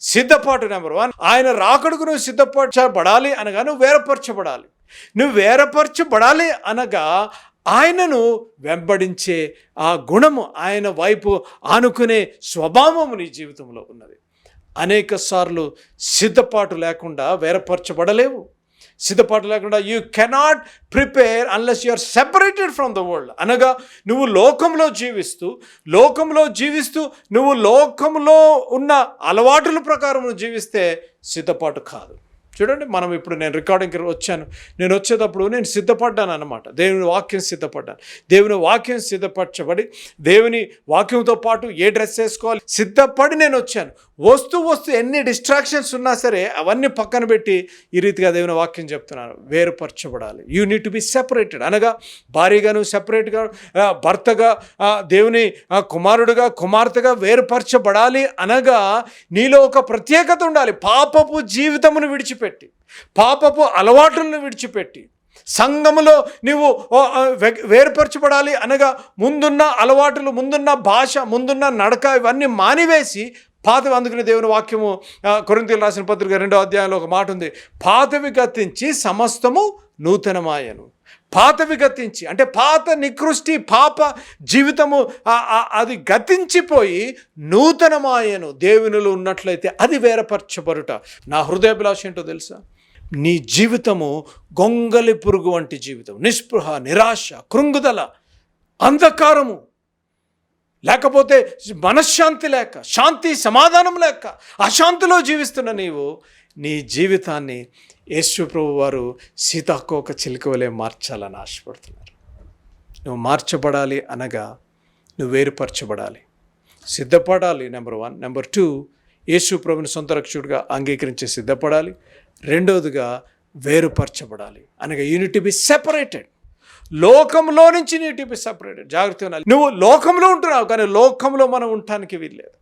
సిద్ధపాటు number one. ఆయన రాకడుకు నువ్వు సిద్ధపరచబడాలి అనగా నువ్వు వేరపరచబడాలి. నువ్వు వేరపరచబడాలి అనగా ఆయనను వెంబడించే ఆ గుణము ఆయన వైపు ఆనుకునే స్వభావము నీ జీవితంలో ఉన్నది. అనేక సార్లు సిద్ధపాటు లేకుండా వేరపరచబడలేవు. సిద్ధపాటు లేకుండా you cannot prepare unless you are separated from the world అనగా నువ్వు లోకంలో జీవిస్తూ లోకంలో జీవిస్తూ నువ్వు లోకంలో ఉన్న అలవాటుల ప్రకారం జీవిస్తే సిద్ధపాటు కాదు. చూడండి మనం ఇప్పుడు నేను రికార్డింగ్కి వచ్చాను. నేను వచ్చేటప్పుడు నేను సిద్ధపడ్డాను అనమాట దేవుని వాక్యం సిద్ధపడ్డాను. దేవుని వాక్యం సిద్ధపరచబడి దేవుని వాక్యంతో పాటు ఏ డ్రెస్ వేసుకోవాలి? సిద్ధపడి నేను వచ్చాను. వస్తూ వస్తూ ఎన్ని డిస్ట్రాక్షన్స్ ఉన్నా సరే అవన్నీ పక్కన పెట్టి ఈ రీతిగా దేవుని వాక్యం చెప్తున్నాను. వేరుపరచబడాలి. You need to be separated అనగా భార్యగా నువ్వు సెపరేట్గా భర్తగా దేవుని కుమారుడుగా కుమార్తెగా వేరుపరచబడాలి అనగా నీలో ఒక ప్రత్యేకత ఉండాలి. పాపపు జీవితమును విడిచిపెట్టి పాపపు అలవాటులను విడిచిపెట్టి సంఘములో నీవు వేర్పరచబడాలి వేరుపరచబడాలి అనగా ముందున్న అలవాటులు ముందున్న భాష ముందున్న నడక ఇవన్నీ మానివేసి పాతవి అందుకునే దేవుని వాక్యము కొరింతలు రాసిన పత్రిక రెండో అధ్యాయంలో ఒక మాట ఉంది. పాతవి గతించి సమస్తము నూతనమాయను. పాతవి గతించి అంటే పాత నికృష్టి పాప జీవితము అది గతించిపోయి నూతనమాయను. దేవునిలో ఉన్నట్లయితే అది వేరపరచబడుట. నా హృదయభిలాష ఏంటో తెలుసా? నీ జీవితము గొంగలి పురుగు వంటి జీవితం. నిస్పృహ నిరాశ కృంగుదల అంధకారము లేకపోతే మనశ్శాంతి లేక శాంతి సమాధానం లేక అశాంతిలో జీవిస్తున్న నీవు నీ జీవితాన్ని యేసు ప్రభు వారు సీతాకోక చిలుకవలే మార్చాలని ఆశపడుతున్నారు. నువ్వు మార్చబడాలి అనగా నువ్వు వేరుపరచబడాలి. సిద్ధపడాలి number one number two Yesu ప్రభుని సొంత రక్షకుడిగా అంగీకరించి సిద్ధపడాలి. రెండవదిగా వేరుపరచబడాలి అనగా యూనిట్ బి సెపరేటెడ్ లోకంలో నుంచి నీ టు బి సెపరేటెడ్. జాగ్రత్తగా ఉండాలి. నువ్వు లోకంలో ఉంటున్నావు కానీ లోకంలో మనం ఉండటానికి వీల్లేదు.